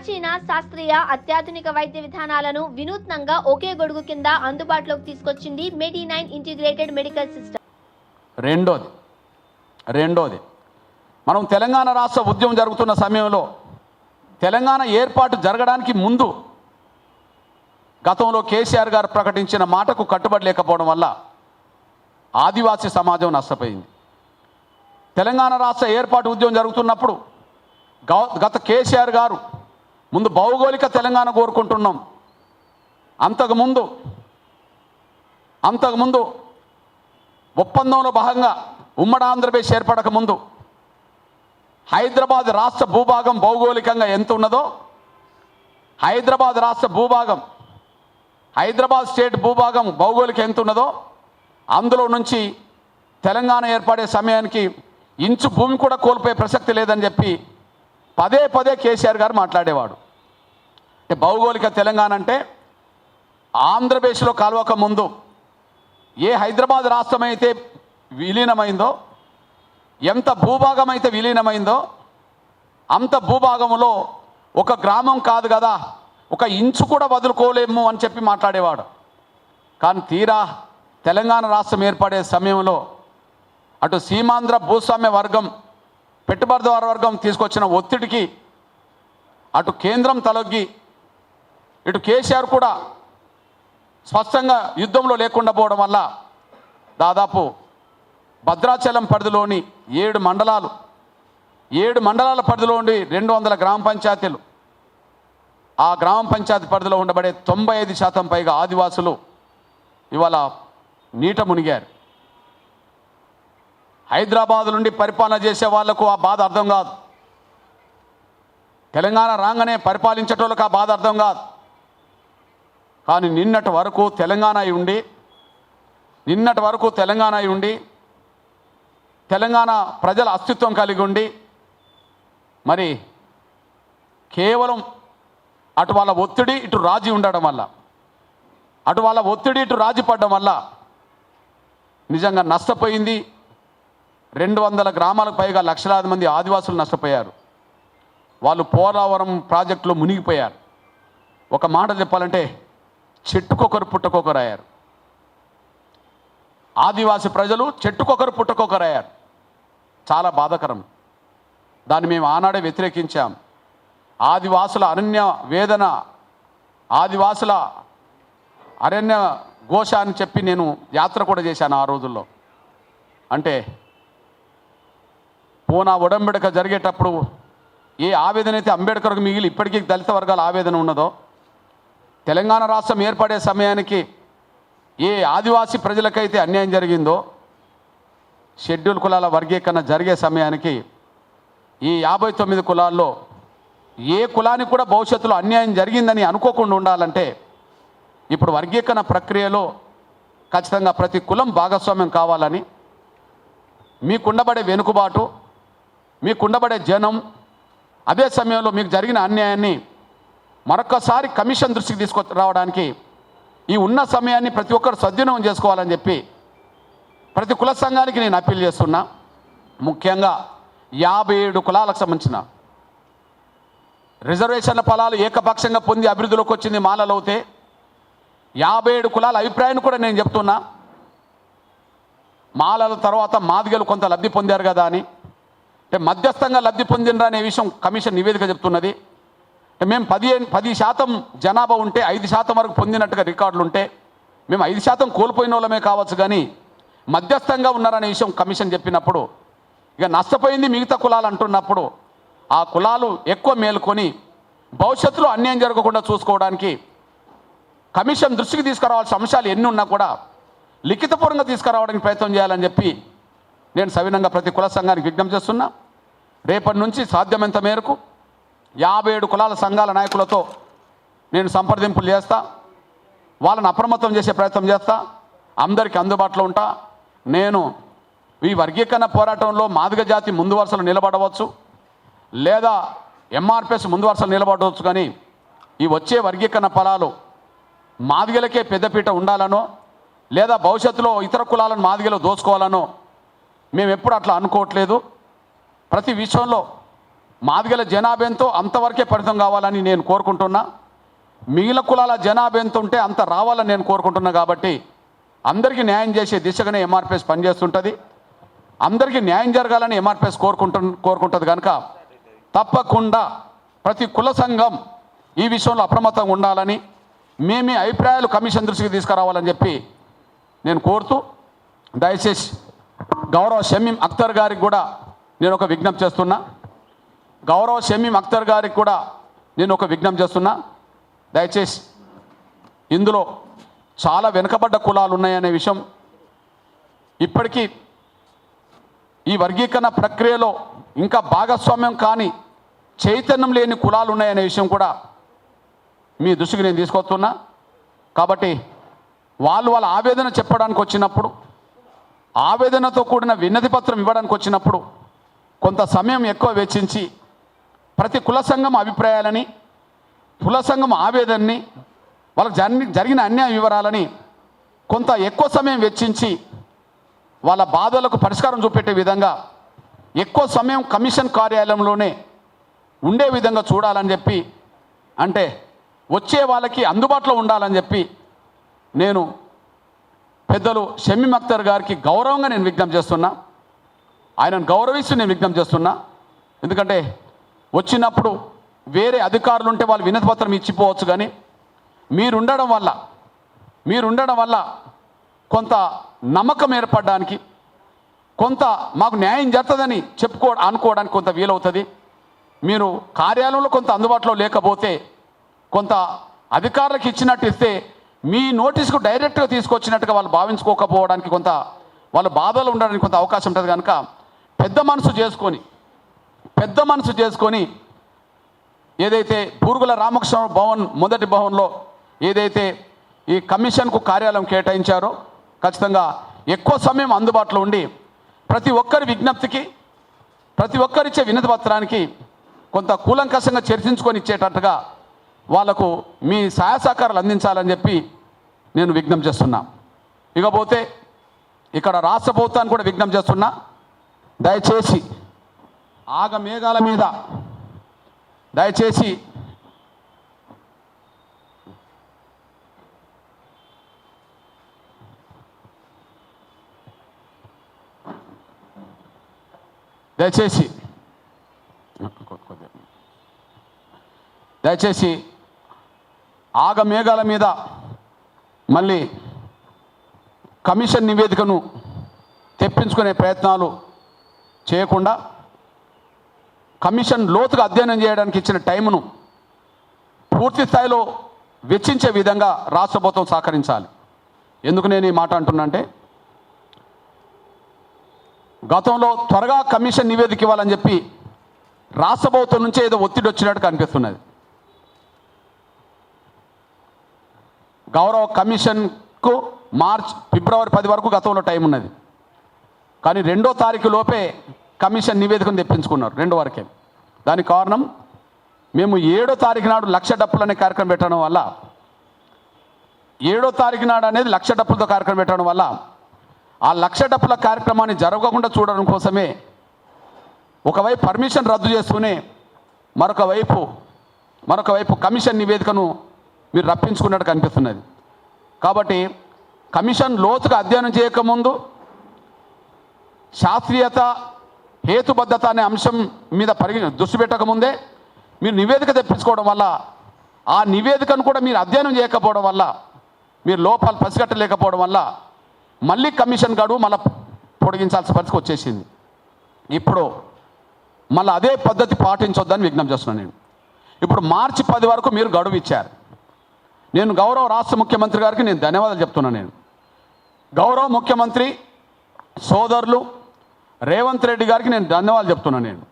ప్రాచీన శాస్త్రీయ అత్యాధునిక వైద్య విధానాలను వినూత్నంగా ఒకే గొడుగు కింద అందుబాటులోకి తీసుకొచ్చింది Medi nine integrated medical system. రెండోది రెండోది మనం తెలంగాణ రాష్ట్ర ఉద్యమం జరుగుతున్న సమయంలో తెలంగాణ ఏర్పాటు జరగడానికి ముందు గతంలో కేసీఆర్ గారు ప్రకటించిన మాటకు కట్టుబడి లేకపోవడం వల్ల ఆదివాసీ సమాజం నష్టపోయింది. తెలంగాణ రాష్ట్ర ఏర్పాటు ఉద్యమం జరుగుతున్నప్పుడు గత కేసీఆర్ గారు ముందు భౌగోళిక తెలంగాణ కోరుకుంటున్నాం. అంతకుముందు అంతకుముందు ఒప్పందంలో భాగంగా ఉమ్మడి ఆంధ్రప్రదేశ్ ఏర్పడక ముందు హైదరాబాద్ రాష్ట్ర భూభాగం భౌగోళికంగా ఎంత ఉన్నదో హైదరాబాద్ రాష్ట్ర భూభాగం హైదరాబాద్ స్టేట్ భూభాగం భౌగోళిక ఎంత ఉన్నదో అందులో నుంచి తెలంగాణ ఏర్పడే సమయానికి ఇంచు భూమి కూడా కోల్పోయే ప్రసక్తి లేదని చెప్పి పదే పదే కేసీఆర్ గారు మాట్లాడేవాడు. అంటే భౌగోళిక తెలంగాణ అంటే ఆంధ్రప్రదేశ్లో కలవక ముందు ఏ హైదరాబాద్ రాష్ట్రం అయితే విలీనమైందో ఎంత భూభాగం అయితే విలీనమైందో అంత భూభాగంలో ఒక గ్రామం కాదు కదా ఒక ఇంచు కూడా వదులుకోలేము అని చెప్పి మాట్లాడేవాడు. కానీ తీరా తెలంగాణ రాష్ట్రం ఏర్పడే సమయంలో అటు సీమాంధ్ర భూస్వామ్య వర్గం పెట్టుబడిదారు వర్గం తీసుకొచ్చిన ఒత్తిడికి అటు కేంద్రం తలొగ్గి ఇటు కేసీఆర్ కూడా స్పష్టంగా యుద్ధంలో లేకుండా పోవడం వల్ల దాదాపు భద్రాచలం పరిధిలోని ఏడు మండలాలు ఏడు మండలాల పరిధిలో ఉండి రెండు వందల గ్రామ పంచాయతీలు ఆ గ్రామ పంచాయతీ పరిధిలో ఉండబడే తొంభై ఐదు శాతం పైగా ఆదివాసులు ఇవాళ నీట మునిగారు. హైదరాబాద్ నుండి పరిపాలన చేసే వాళ్ళకు ఆ బాధ అర్థం కాదు. తెలంగాణ రాగానే పరిపాలించేటోళ్ళకి ఆ బాధ అర్థం కాదు. కానీ నిన్నటి వరకు తెలంగాణ ఉండి నిన్నటి వరకు తెలంగాణ ఉండి తెలంగాణ ప్రజల అస్తిత్వం కలిగి ఉండి మరి కేవలం అటు వాళ్ళ ఒత్తిడి ఇటు రాజీ ఉండడం వల్ల అటు వాళ్ళ ఒత్తిడి ఇటు రాజీ పడడం వల్ల నిజంగా నష్టపోయింది. రెండు వందల గ్రామాలకు పైగా లక్షలాది మంది ఆదివాసులు నష్టపోయారు. వాళ్ళు పోలవరం ప్రాజెక్టులో మునిగిపోయారు. ఒక మాట చెప్పాలంటే చెట్టుకొకరు పుట్టకొకరు అయ్యారు ఆదివాసి ప్రజలు చెట్టుకొకరు పుట్టకొకరు అయ్యారు చాలా బాధకరం. దాన్ని మేము ఆనాడే వ్యతిరేకించాం. ఆదివాసుల అనన్య వేదన ఆదివాసుల అరణ్య ఘోష అని చెప్పి నేను యాత్ర కూడా చేశాను ఆ రోజుల్లో. అంటే పూనా ఒడంబడిక జరిగేటప్పుడు ఏ ఆవేదన అయితే అంబేద్కర్కు మిగిలి ఇప్పటికీ దళిత వర్గాల ఆవేదన ఉన్నదో తెలంగాణ రాష్ట్రం ఏర్పడే సమయానికి ఏ ఆదివాసీ ప్రజలకైతే అన్యాయం జరిగిందో షెడ్యూల్ కులాల వర్గీకరణ జరిగే సమయానికి ఈ యాభై తొమ్మిది కులాల్లో ఏ కులానికి కూడా భవిష్యత్తులో అన్యాయం జరిగిందని అనుకోకుండా ఉండాలంటే ఇప్పుడు వర్గీకరణ ప్రక్రియలో ఖచ్చితంగా ప్రతి కులం భాగస్వామ్యం కావాలని మీకుండబడే వెనుకబాటు మీకుండబడే జనం అదే సమయంలో మీకు జరిగిన అన్యాయాన్ని మరొకసారి కమిషన్ దృష్టికి తీసుకొ రావడానికి ఈ ఉన్న సమయాన్ని ప్రతి ఒక్కరు సద్వినియోగం చేసుకోవాలని చెప్పి ప్రతి కుల సంఘానికి నేను అప్పీల్ చేస్తున్నా. ముఖ్యంగా యాభై ఏడు కులాలకు సంబంధించిన రిజర్వేషన్ల ఫలాలు ఏకపక్షంగా పొంది అభివృద్ధిలోకి వచ్చింది మాలలవుతే యాభై ఏడు కులాల అభిప్రాయాన్ని కూడా నేను చెప్తున్నా. మాలల తర్వాత మాదిగలు కొంత లబ్ధి పొందారు కదా అని. అంటే మధ్యస్థంగా లబ్ధి పొందినరా అనే విషయం కమిషన్ నివేదిక చెప్తున్నది. మేము పదిహేను పది శాతం జనాభా ఉంటే ఐదు శాతం వరకు పొందినట్టుగా రికార్డులు ఉంటే మేము ఐదు శాతం కోల్పోయిన వాళ్ళమే కావచ్చు కానీ మధ్యస్థంగా ఉన్నారనే విషయం కమిషన్ చెప్పినప్పుడు ఇక నష్టపోయింది మిగతా కులాలు అంటున్నప్పుడు ఆ కులాలు ఎక్కువ మేలుకొని భవిష్యత్తులో అన్యాయం జరగకుండా చూసుకోవడానికి కమిషన్ దృష్టికి తీసుకురావాల్సిన అంశాలు ఎన్ని ఉన్నా కూడా లిఖితపూర్వంగా తీసుకురావడానికి ప్రయత్నం చేయాలని చెప్పి నేను సవినంగా ప్రతి కుల సంఘానికి విజ్ఞప్తి చేస్తున్నా. రేపటి నుంచి సాధ్యమైనంత మేరకు యాభై ఏడు కులాల సంఘాల నాయకులతో నేను సంప్రదింపులు చేస్తా వాళ్ళని అప్రమత్తం చేసే ప్రయత్నం చేస్తా అందరికీ అందుబాటులో ఉంటా. నేను ఈ వర్గీకరణ పోరాటంలో మాదిగ జాతి ముందు వరుసలో నిలబడవచ్చు లేదా ఎంఆర్పిఎస్ ముందు వరుసలు నిలబడవచ్చు కానీ ఈ వచ్చే వర్గీకరణ ఫలాలు మాదిగలకే పెద్దపీట ఉండాలనో లేదా భవిష్యత్తులో ఇతర కులాలను మాదిగలో దోచుకోవాలనో మేము ఎప్పుడు అట్లా అనుకోవట్లేదు. ప్రతి విషయంలో మాదిగల జనాభా అంతవరకే పరితం కావాలని నేను కోరుకుంటున్నా. మిగిలిన కులాల జనాభా ఎంత ఉంటే అంత రావాలని నేను కోరుకుంటున్నా కాబట్టి అందరికీ న్యాయం చేసే దిశగానే ఎంఆర్పిఎస్ పనిచేస్తుంటుంది. అందరికీ న్యాయం జరగాలని ఎంఆర్పిఎస్ కోరుకుంటు కోరుకుంటుంది కనుక తప్పకుండా ప్రతి కుల సంఘం ఈ విషయంలో అప్రమత్తంగా ఉండాలని మేమే అభిప్రాయాలు కమిషన్ దృష్టికి తీసుకురావాలని చెప్పి నేను కోరుతూ దయచేసి గౌరవ షమీం అఖ్తర్ గారికి కూడా నేను ఒక విజ్ఞప్తి చేస్తున్నా. గౌరవ షమీం అఖ్తర్ గారికి కూడా నేను ఒక విజ్ఞప్తి చేస్తున్నా. దయచేసి ఇందులో చాలా వెనుకబడ్డ కులాలు ఉన్నాయనే విషయం ఇప్పటికీ ఈ వర్గీకరణ ప్రక్రియలో ఇంకా భాగస్వామ్యం కాని చైతన్యం లేని కులాలు ఉన్నాయనే విషయం కూడా మీ దృష్టికి నేను తీసుకొస్తున్నా. కాబట్టి వాళ్ళు వాళ్ళ ఆవేదన చెప్పడానికి వచ్చినప్పుడు ఆవేదనతో కూడిన విన్నతి పత్రం ఇవ్వడానికి వచ్చినప్పుడు కొంత సమయం ఎక్కువ వెచ్చించి ప్రతి కుల సంఘం అభిప్రాయాలని కుల సంఘం ఆవేదనని వాళ్ళకి జరిగి జరిగిన అన్యాయ వివరాలని కొంత ఎక్కువ సమయం వెచ్చించి వాళ్ళ బాధలకు పరిష్కారం చూపెట్టే విధంగా ఎక్కువ సమయం కమిషన్ కార్యాలయంలోనే ఉండే విధంగా చూడాలని చెప్పి అంటే వచ్చే వాళ్ళకి అందుబాటులో ఉండాలని చెప్పి నేను పెద్దలు షమీమ్ అఖ్తర్ గారికి గౌరవంగా నేను విజ్ఞప్తి చేస్తున్నా. ఆయనను గౌరవిస్తూ నేను విజ్ఞప్తి చేస్తున్నా. ఎందుకంటే వచ్చినప్పుడు వేరే అధికారులు ఉంటే వాళ్ళు వినతి పత్రం ఇచ్చిపోవచ్చు కానీ మీరు ఉండడం వల్ల మీరు ఉండడం వల్ల కొంత నమ్మకం ఏర్పడడానికి కొంత మాకు న్యాయం జరుగుతుందని చెప్పుకో అనుకోవడానికి కొంత వీలవుతుంది. మీరు కార్యాలయంలో కొంత అందుబాటులో లేకపోతే కొంత అధికారులకు ఇచ్చినట్టు ఇస్తే మీ నోటీస్కు డైరెక్ట్గా తీసుకొచ్చినట్టుగా వాళ్ళు భావించుకోకపోవడానికి కొంత వాళ్ళు బాధలు ఉండడానికి కొంత అవకాశం ఉంటుంది కనుక పెద్ద మనసు చేసుకొని పెద్ద మనసు చేసుకొని ఏదైతే పూర్గుల రామకృష్ణ భవన్ మొదటి భవన్లో ఏదైతే ఈ కమిషన్కు కార్యాలయం కేటాయించారో ఖచ్చితంగా ఎక్కువ సమయం అందుబాటులో ఉండి ప్రతి ఒక్కరి విజ్ఞప్తికి ప్రతి ఒక్కరిచ్చే వినతి పత్రానికి కొంత కూలంకషంగా చర్చించుకొని ఇచ్చేటట్టుగా వాళ్ళకు మీ సహాయ సహకారాలు అందించాలని చెప్పి నేను విజ్ఞప్తి చేస్తున్నా. ఇకపోతే ఇక్కడ రాష్ట్ర ప్రభుత్వాన్ని కూడా విజ్ఞప్తి చేస్తున్నా. దయచేసి ఆగ మేఘాల మీద. దయచేసి దయచేసి దయచేసి ఆగ మేఘాల మీద మళ్ళీ కమిషన్ నివేదికను తెప్పించుకునే ప్రయత్నాలు చేయకుండా కమిషన్ లోతుగా అధ్యయనం చేయడానికి ఇచ్చిన టైమును పూర్తి స్థాయిలో వెచ్చించే విధంగా రాష్ట్ర ప్రభుత్వం సహకరించాలి. ఎందుకు నేను ఈ మాట అంటున్నానంటే గతంలో త్వరగా కమిషన్ నివేదిక ఇవ్వాలని చెప్పి రాష్ట్ర ప్రభుత్వం నుంచే ఏదో ఒత్తిడి వచ్చినట్టు కనిపిస్తున్నది. గౌరవ కమిషన్కు మార్చ్ ఫిబ్రవరి పది వరకు గతంలో టైం ఉన్నది. కానీ రెండో తారీఖు లోపే కమిషన్ నివేదికను తెప్పించుకున్నారు రెండో వరకే. దానికి కారణం మేము ఏడో తారీఖు నాడు లక్ష డప్పులు అనే కార్యక్రమం పెట్టడం వల్ల ఏడో తారీఖు నాడు అనేది లక్ష డప్పులతో కార్యక్రమం పెట్టడం వల్ల ఆ లక్ష డప్పుల కార్యక్రమాన్ని జరగకుండా చూడడం కోసమే ఒకవైపు పర్మిషన్ రద్దు చేస్తూనే మరొక వైపు మరొక వైపు కమిషన్ నివేదికను మీరు రప్పించుకున్నట్టు కనిపిస్తున్నది. కాబట్టి కమిషన్ లోతుగా అధ్యయనం చేయకముందు శాస్త్రీయత హేతుబద్ధత అనే అంశం మీద పరిగ దృష్టి పెట్టకముందే మీరు నివేదిక తెప్పించుకోవడం వల్ల ఆ నివేదికను కూడా మీరు అధ్యయనం చేయకపోవడం వల్ల మీరు లోపాలు పసిగట్టలేకపోవడం వల్ల మళ్ళీ కమిషన్ గడువు మళ్ళీ పొడిగించాల్సిన పరిస్థితి వచ్చేసింది. ఇప్పుడు మళ్ళీ అదే పద్ధతి పాటించొద్దని విజ్ఞప్తి చేస్తున్నాను నేను. ఇప్పుడు మార్చి పది వరకు మీరు గడువు ఇచ్చారు. నేను గౌరవ రాష్ట్ర ముఖ్యమంత్రి గారికి నేను ధన్యవాదాలు చెప్తున్నాను నేను. గౌరవ ముఖ్యమంత్రి సోదరులు రేవంత్ రెడ్డి గారికి నేను ధన్యవాదాలు చెప్తున్నాను నేను.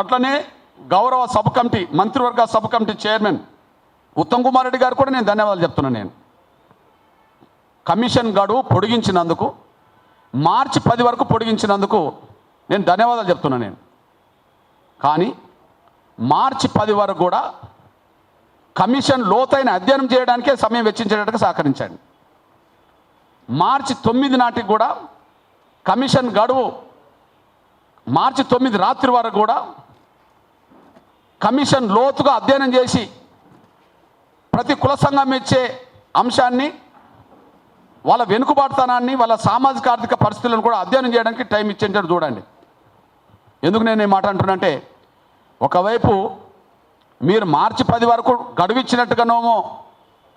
అట్లనే గౌరవ సబ్ కమిటీ మంత్రివర్గ sub committee chairman Uttam Kumar Reddy గారు కూడా నేను ధన్యవాదాలు చెప్తున్నాను నేను. కమిషన్ గడువు పొడిగించినందుకు మార్చి పది వరకు పొడిగించినందుకు నేను ధన్యవాదాలు చెప్తున్నాను నేను. కానీ మార్చి పది వరకు కూడా కమిషన్ లోతైన అధ్యయనం చేయడానికే సమయం వెచ్చించేటట్టుగా సహకరించండి. మార్చి తొమ్మిది నాటికి కూడా కమిషన్ గడువు మార్చి తొమ్మిది రాత్రి వరకు కూడా కమిషన్ లోతుగా అధ్యయనం చేసి ప్రతి కుల సంఘం ఇచ్చే అంశాన్ని వాళ్ళ వెనుకబాటుతనాన్ని వాళ్ళ సామాజిక ఆర్థిక పరిస్థితులను కూడా అధ్యయనం చేయడానికి టైం ఇచ్చేటట్టు చూడండి. ఎందుకు నేను ఈ మాట అంటున్నంటే ఒకవైపు మీరు మార్చి పది వరకు గడువిచ్చినట్టుగానేమో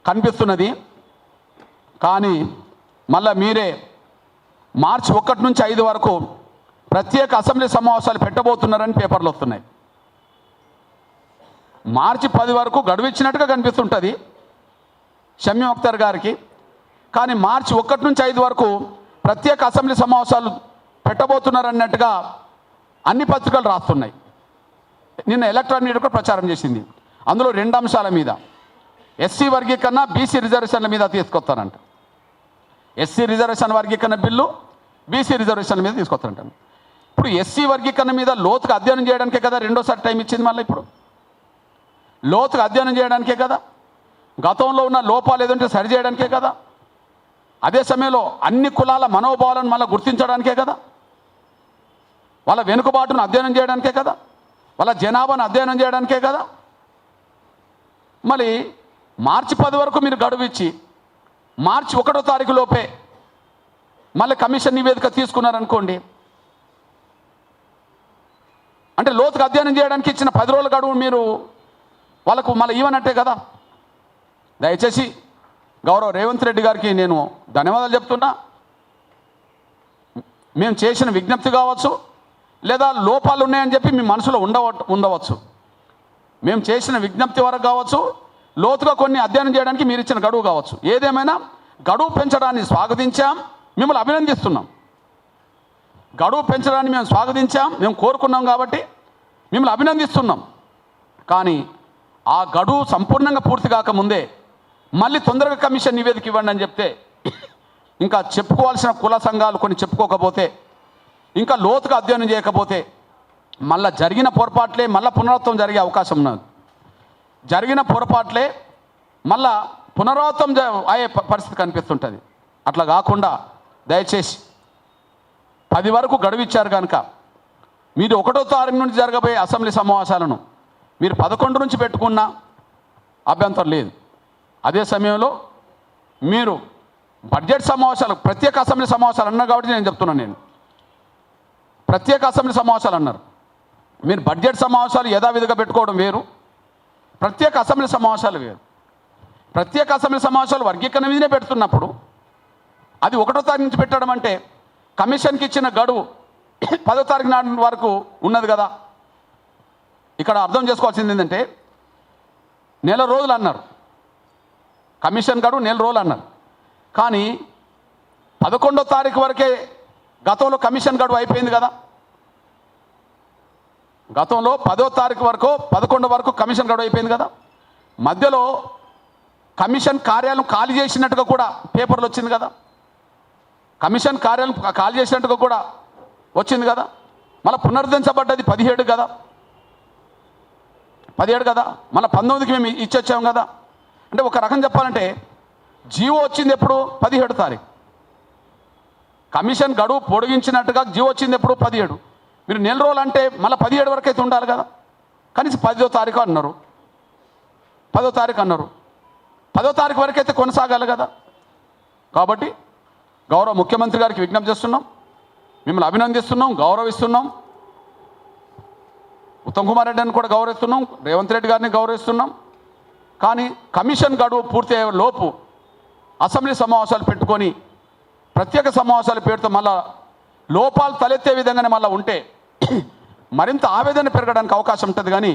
కనిపిస్తున్నది కానీ మళ్ళీ మీరే మార్చి ఒకటి నుంచి ఐదు వరకు ప్రత్యేక అసెంబ్లీ సమావేశాలు పెట్టబోతున్నారని పేపర్లు వస్తున్నాయి. మార్చి పది వరకు గడువిచ్చినట్టుగా కనిపిస్తుంటుంది షమ్యం అఖ్తర్ గారికి. కానీ మార్చి ఒకటి నుంచి ఐదు వరకు ప్రత్యేక అసెంబ్లీ సమావేశాలు పెట్టబోతున్నారన్నట్టుగా అన్ని పత్రికలు రాస్తున్నాయి. నిన్న ఎలక్ట్రానిక్ మీడియా కూడా ప్రచారం చేసింది. అందులో రెండు అంశాల మీద. ఎస్సీ వర్గీకరణ బీసీ రిజర్వేషన్ల మీద తీసుకొస్తారంట. ఎస్సీ రిజర్వేషన్ వర్గీకరణ బిల్లు బీసీ రిజర్వేషన్ల మీద తీసుకొస్తారంట. ఇప్పుడు ఎస్సీ వర్గీకరణ మీద లోతుగా అధ్యయనం చేయడానికే కదా రెండోసారి టైం ఇచ్చింది మళ్ళీ ఇప్పుడు. లోతుగా అధ్యయనం చేయడానికే కదా? గతంలో ఉన్న లోపాలు ఏదంటే సరి చేయడానికే కదా? అదే సమయంలో అన్ని కులాల మనోభావాలను మళ్ళీ గుర్తించడానికే కదా? వాళ్ళ వెనుకబాటును అధ్యయనం చేయడానికే కదా? వాళ్ళ జనాభాను అధ్యయనం చేయడానికే కదా? మళ్ళీ మార్చి పది వరకు మీరు గడువు ఇచ్చి మార్చి ఒకటో తారీఖు లోపే మళ్ళీ కమిషన్ నివేదిక తీసుకున్నారనుకోండి అంటే లోతుగా అధ్యయనం చేయడానికి ఇచ్చిన పది రోజుల గడువు మీరు వాళ్ళకు మళ్ళీ ఇవ్వనట్టే కదా? దయచేసి గౌరవ రేవంత్ రెడ్డి గారికి నేను ధన్యవాదాలు చెప్తున్నా. మేము చేసిన విజ్ఞప్తి కావచ్చు లేదా లోపాలు ఉన్నాయని చెప్పి మీ మనసులో ఉండవ ఉండవచ్చు. మేము చేసిన విజ్ఞప్తి వరకు కావచ్చు లోతుగా కొన్ని అధ్యయనం చేయడానికి మీరు ఇచ్చిన గడువు కావచ్చు. ఏదేమైనా గడువు పెంచడాన్ని స్వాగతించాం మిమ్మల్ని అభినందిస్తున్నాం. గడువు పెంచడాన్ని మేము స్వాగతించాం మేము కోరుకున్నాం కాబట్టి మిమ్మల్ని అభినందిస్తున్నాం. కానీ ఆ గడువు సంపూర్ణంగా పూర్తి కాకముందే మళ్ళీ తొందరగా కమిషన్ నివేదిక ఇవ్వండి అని చెప్తే ఇంకా చెప్పుకోవాల్సిన కుల సంఘాలు కొన్ని చెప్పుకోకపోతే ఇంకా లోతుగా అధ్యయనం చేయకపోతే మళ్ళా జరిగిన పొరపాట్లే మళ్ళా పునరావృతం జరిగే అవకాశం ఉన్నది. జరిగిన పొరపాట్లే మళ్ళా పునరావృతం జ- అయ్యే పరిస్థితి కనిపిస్తుంటుంది. అట్లా కాకుండా దయచేసి పది వరకు గడువిచ్చారు కనుక మీరు ఒకటో తారీఖు నుంచి జరగబోయే అసెంబ్లీ సమావేశాలను మీరు పదకొండు నుంచి పెట్టుకున్నా అభ్యంతరం లేదు. అదే సమయంలో మీరు బడ్జెట్ సమావేశాలు ప్రత్యేక అసెంబ్లీ సమావేశాలు అన్నారు కాబట్టి నేను చెప్తున్నాను నేను. ప్రత్యేక అసెంబ్లీ సమావేశాలు అన్నారు. మీరు బడ్జెట్ సమావేశాలు యథావిధిగా పెట్టుకోవడం వేరు. ప్రత్యేక అసెంబ్లీ సమావేశాలు వేరు. ప్రత్యేక అసెంబ్లీ సమావేశాలు వర్గీకరణ మీదనే పెడుతున్నప్పుడు అది ఒకటో తారీఖు నుంచి పెట్టడం అంటే కమిషన్కి ఇచ్చిన గడువు పదో తారీఖు నాటి వరకు ఉన్నది కదా. ఇక్కడ అర్థం చేసుకోవాల్సింది ఏంటంటే నెల రోజులు అన్నారు. కమిషన్ గడువు నెల రోజులు అన్నారు. కానీ పదకొండో తారీఖు వరకే గతంలో కమిషన్ గడువు అయిపోయింది కదా. గతంలో పదో తారీఖు వరకు పదకొండు వరకు కమిషన్ గడువు అయిపోయింది కదా. మధ్యలో కమిషన్ కార్యాలయం ఖాళీ చేసినట్టుగా కూడా పేపర్లు వచ్చింది కదా. కమిషన్ కార్యాలయం కాల్ చేసినట్టుగా కూడా వచ్చింది కదా. మళ్ళీ పునరుద్ధరించబడ్డది పదిహేడు కదా. పదిహేడు కదా. మళ్ళీ పంతొమ్మిదికి మేము ఇచ్చొచ్చాము కదా. అంటే ఒక రకం చెప్పాలంటే జీవో వచ్చింది ఎప్పుడు? పదిహేడు తారీఖు. కమిషన్ గడువు పొడిగించినట్టుగా జీవో వచ్చింది ఎప్పుడు? పదిహేడు. మీరు నెల రోజులు అంటే మళ్ళీ పదిహేడు వరకు అయితే ఉండాలి కదా. కనీసం పదో తారీఖు అన్నారు. పదో తారీఖు అన్నారు. పదో తారీఖు వరకు అయితే కొనసాగాలి కదా. కాబట్టి గౌరవ ముఖ్యమంత్రి గారికి విజ్ఞప్తి చేస్తున్నాం. మిమ్మల్ని అభినందిస్తున్నాం గౌరవిస్తున్నాం. ఉత్తమ్ కుమార్ రెడ్డిని కూడా గౌరవిస్తున్నాం రేవంత్ రెడ్డి గారిని గౌరవిస్తున్నాం. కానీ కమిషన్ గడువు పూర్తి అయ్యే లోపు అసెంబ్లీ సమావేశాలు పెట్టుకొని ప్రత్యేక సమావేశాలు పేరుతో మళ్ళా లోపాలు తలెత్తే విధంగానే మళ్ళీ ఉంటే మరింత ఆవేదన పెరగడానికి అవకాశం ఉంటుంది కానీ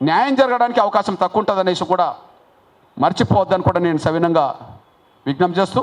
న్యాయం జరగడానికి అవకాశం తక్కువ ఉంటుంది అనేసి కూడా మర్చిపోవద్దని కూడా నేను సవినంగా విజ్ఞప్తి చేస్తూ